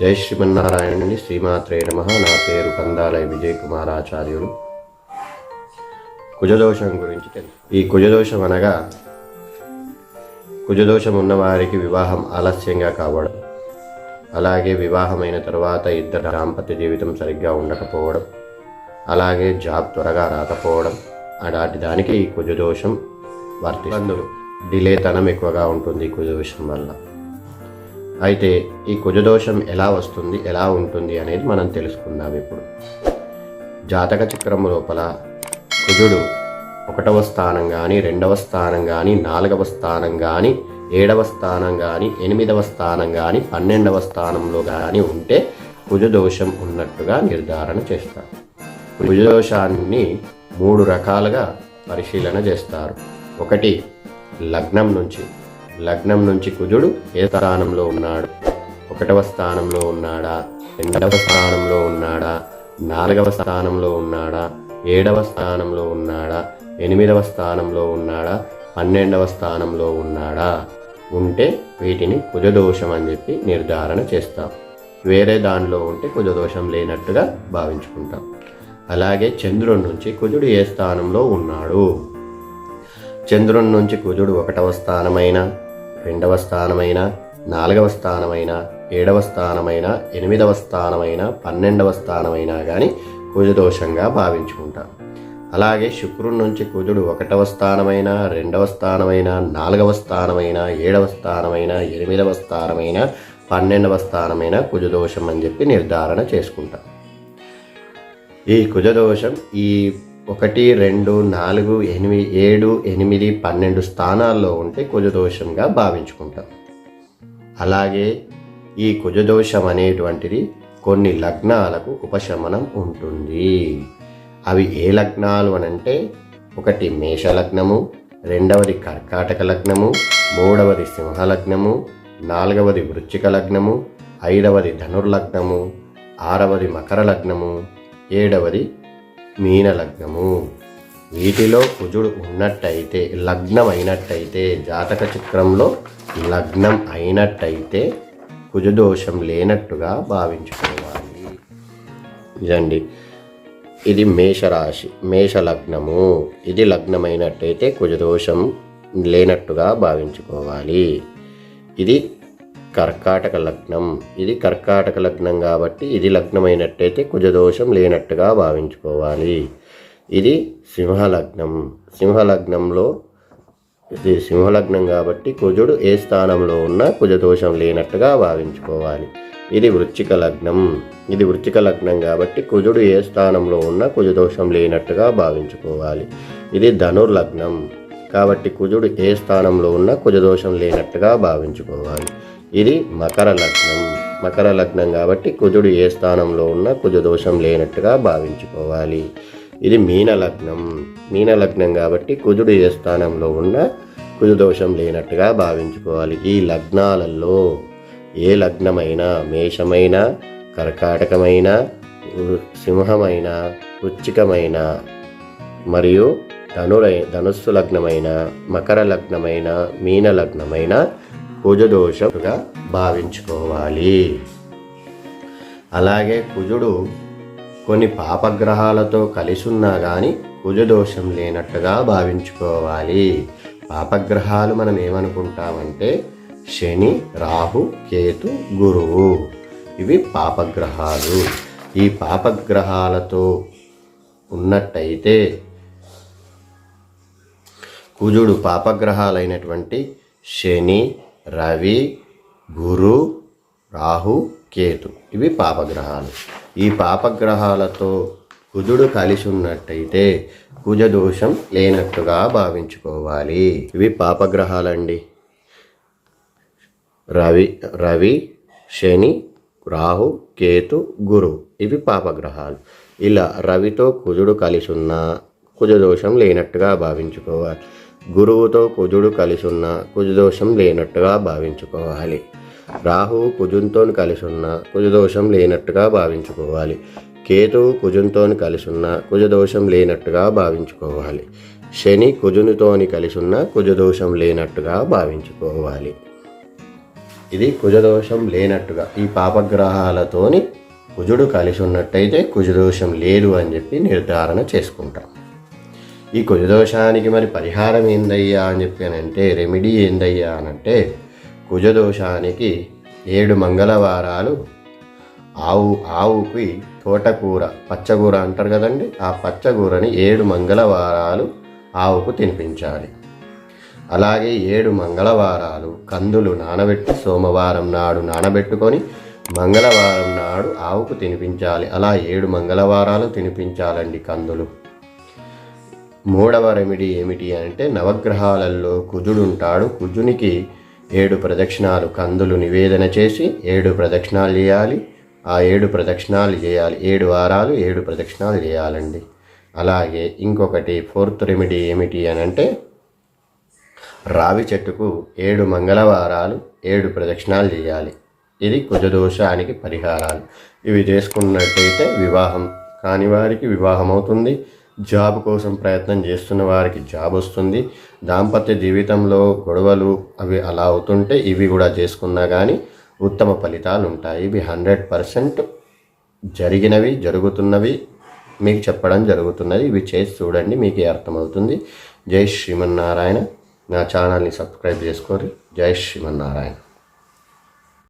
జై శ్రీమన్నారాయణుని శ్రీమాత్రే నమ. నా పేరు కందాలయ విజయ్ కుమారాచార్యులు కుజదోషం గురించి తెలుసు. ఈ కుజదోషం అనగా కుజదోషం ఉన్నవారికి వివాహం ఆలస్యంగా కావడం అలాగే వివాహమైన తర్వాత ఇద్దరు దాంపత్య జీవితం సరిగ్గా ఉండకపోవడం అలాగే జాబ్ త్వరగా రాకపోవడం అలాంటి దానికి ఈ కుజదోషం వర్తి అందులో డిలే తనం ఎక్కువగా ఉంటుంది కుజదోషం వల్ల. అయితే ఈ కుజదోషం ఎలా వస్తుంది ఎలా ఉంటుంది అనేది మనం తెలుసుకుందాం ఇప్పుడు. జాతక చక్రం లోపల కుజుడు ఒకటవ స్థానం కానీ రెండవ స్థానం కానీ నాలుగవ స్థానం కానీ ఏడవ స్థానం కానీ ఎనిమిదవ స్థానం కానీ పన్నెండవ స్థానంలో కానీ ఉంటే కుజదోషం ఉన్నట్టుగా నిర్ధారణ చేస్తారు. కుజదోషాన్ని మూడు రకాలుగా పరిశీలన చేస్తారు. ఒకటి లగ్నం నుంచి. లగ్నం నుంచి కుజుడు ఏ స్థానంలో ఉన్నాడు? ఒకటవ స్థానంలో ఉన్నాడా? రెండవ స్థానంలో ఉన్నాడా? నాలుగవ స్థానంలో ఉన్నాడా? ఏడవ స్థానంలో ఉన్నాడా? ఎనిమిదవ స్థానంలో ఉన్నాడా? పన్నెండవ స్థానంలో ఉన్నాడా? ఉంటే వీటిని కుజదోషం అని చెప్పి నిర్ధారణ చేస్తాం. వేరే దానిలో ఉంటే కుజదోషం లేనట్టుగా భావించుకుంటాం. అలాగే చంద్రుడి నుంచి కుజుడు ఏ స్థానంలో ఉన్నాడు? చంద్రుని నుంచి కుజుడు ఒకటవ స్థానమైన రెండవ స్థానమైన నాలుగవ స్థానమైన ఏడవ స్థానమైన ఎనిమిదవ స్థానమైన పన్నెండవ స్థానమైనా కానీ కుజదోషంగా భావించుకుంటాం. అలాగే శుక్రుడి నుంచి కుజుడు ఒకటవ స్థానమైన రెండవ స్థానమైన నాలుగవ స్థానమైన ఏడవ స్థానమైన ఎనిమిదవ స్థానమైన పన్నెండవ స్థానమైన కుజదోషం అని చెప్పి నిర్ధారణ చేసుకుంటాం. ఈ కుజదోషం ఈ ఒకటి రెండు నాలుగు ఎనిమిది ఏడు ఎనిమిది పన్నెండు స్థానాల్లో ఉంటే కుజదోషంగా భావించుకుంటాం. అలాగే ఈ కుజదోషం అనేటువంటిది కొన్ని లగ్నాలకు ఉపశమనం ఉంటుంది. అవి ఏ లగ్నాలు అనంటే ఒకటి మేష లగ్నము రెండవది కర్కాటక లగ్నము మూడవది సింహ లగ్నము నాలుగవది వృచ్చిక లగ్నము ఐదవది ధనుర్లగ్నము ఆరవది మకర లగ్నము ఏడవది మీన లగ్నము. వీటిలో కుజుడు ఉన్నట్టయితే లగ్నం అయినట్టయితే జాతక చక్రంలో లగ్నం అయినట్టయితే కుజదోషం లేనట్టుగా భావించుకోవాలి. ఇదండి. ఇది మేషరాశి మేష లగ్నము ఇది లగ్నమైనట్టయితే కుజదోషం లేనట్టుగా భావించుకోవాలి. ఇది కర్కాటక లగ్నం. ఇది కర్కాటక లగ్నం కాబట్టి ఇది లగ్నమైనట్టయితే కుజదోషం లేనట్టుగా భావించుకోవాలి. ఇది సింహలగ్నం. సింహలగ్నంలో ఇది సింహలగ్నం కాబట్టి కుజుడు ఏ స్థానంలో ఉన్నా కుజదోషం లేనట్టుగా భావించుకోవాలి. ఇది వృచ్చిక లగ్నం. ఇది వృచ్చిక లగ్నం కాబట్టి కుజుడు ఏ స్థానంలో ఉన్నా కుజదోషం లేనట్టుగా భావించుకోవాలి. ఇది ధనుర్లగ్నం. కాబట్టి కుజుడు ఏ స్థానంలో ఉన్నా కుజదోషం లేనట్టుగా భావించుకోవాలి. ఇది మకర లగ్నం. మకర లగ్నం కాబట్టి కుజుడు ఏ స్థానంలో ఉన్నా కుజదోషం లేనట్టుగా భావించుకోవాలి. ఇది మీన లగ్నం. మీన లగ్నం కాబట్టి కుజుడు ఏ స్థానంలో ఉన్నా కుజదోషం లేనట్టుగా భావించుకోవాలి. ఈ లగ్నాలలో ఏ లగ్నమైన మేషమైన కర్కాటకమైన సింహమైన వృచ్చికమైన మరియు ధనురై ధనుస్సు లగ్నమైన మకర లగ్నమైన మీన లగ్నమైన కుజదోషంగా భావించుకోవాలి. అలాగే కుజుడు కొన్ని పాపగ్రహాలతో కలిసి ఉన్నా కానీ కుజదోషం లేనట్టుగా భావించుకోవాలి. పాపగ్రహాలు మనం ఏమనుకుంటామంటే శని రాహు కేతు గురువు. ఇవి పాపగ్రహాలు. ఈ పాపగ్రహాలతో ఉన్నట్టయితే కుజుడు పాపగ్రహాలైనటువంటి శని రవి గురు రాహు కేతు. ఇవి పాపగ్రహాలు. ఈ పాపగ్రహాలతో కుజుడు కలిసి ఉన్నట్టయితే కుజదోషం లేనట్టుగా భావించుకోవాలి. ఇవి పాపగ్రహాలండి. రవి రవి శని రాహు కేతు గురు. ఇవి పాపగ్రహాలు. ఇలా రవితో కుజుడు కలిసి ఉన్న కుజదోషం లేనట్టుగా భావించుకోవాలి. గురువుతో కుజుడు కలిసి ఉన్న కుజదోషం లేనట్టుగా భావించుకోవాలి. రాహువు కుజుంతో కలిసి ఉన్న కుజదోషం లేనట్టుగా భావించుకోవాలి. కేతువు కుజుంతో కలిసి ఉన్న కుజదోషం లేనట్టుగా భావించుకోవాలి. శని కుజునితోని కలిసి ఉన్న కుజదోషం లేనట్టుగా భావించుకోవాలి. ఇది కుజదోషం లేనట్టుగా ఈ పాపగ్రహాలతోని కుజుడు కలిసి ఉన్నట్టయితే కుజదోషం లేదు అని చెప్పి నిర్ధారణ చేసుకుంటాం. ఈ కుజదోషానికి మరి పరిహారం ఏందయ్యా అని చెప్పి అని అంటే రెమెడీ ఏందయ్యా అని అంటే కుజదోషానికి ఏడు మంగళవారాలు ఆవు ఆవుకి తోటకూర పచ్చకూర అంటారు కదండి ఆ పచ్చకూరని ఏడు మంగళవారాలు ఆవుకు తినిపించాలి. అలాగే ఏడు మంగళవారాలు కందులు నానబెట్టి సోమవారం నాడు నానబెట్టుకొని మంగళవారం నాడు ఆవుకు తినిపించాలి. అలా ఏడు మంగళవారాలు తినిపించాలండి కందులు. మూడవ రెమిడి ఏమిటి అంటే నవగ్రహాలలో కుజుడుంటాడు. కుజునికి ఏడు ప్రదక్షిణాలు కందులు నివేదన చేసి ఏడు ప్రదక్షిణాలు చేయాలి. ఆ ఏడు ప్రదక్షిణాలు చేయాలి. ఏడు వారాలు ఏడు ప్రదక్షిణాలు చేయాలండి. అలాగే ఇంకొకటి ఫోర్త్ రెమెడీ ఏమిటి అని అంటే రావి చెట్టుకు ఏడు మంగళవారాలు ఏడు ప్రదక్షిణాలు చేయాలి. ఇది కుజదోషానికి పరిహారాలు. ఇవి చేసుకున్నట్టయితే వివాహం కాని వారికి వివాహం అవుతుంది జాబ్ కోసం ప్రయత్నం చేస్తున్న వారికి జాబ్ వస్తుంది. దాంపత్య జీవితంలో గొడవలు అవి అలా అవుతుంటే ఇవి కూడా చేసుకున్నా కానీ ఉత్తమ ఫలితాలు ఉంటాయి. ఇవి హండ్రెడ్ పర్సెంట్ జరిగినవి జరుగుతున్నవి మీకు చెప్పడం జరుగుతున్నది. ఇవి చేసి చూడండి మీకు అర్థమవుతుంది. జై శ్రీమన్నారాయణ. నా ఛానల్ని సబ్స్క్రైబ్ చేసుకోరు జై శ్రీమన్నారాయణ.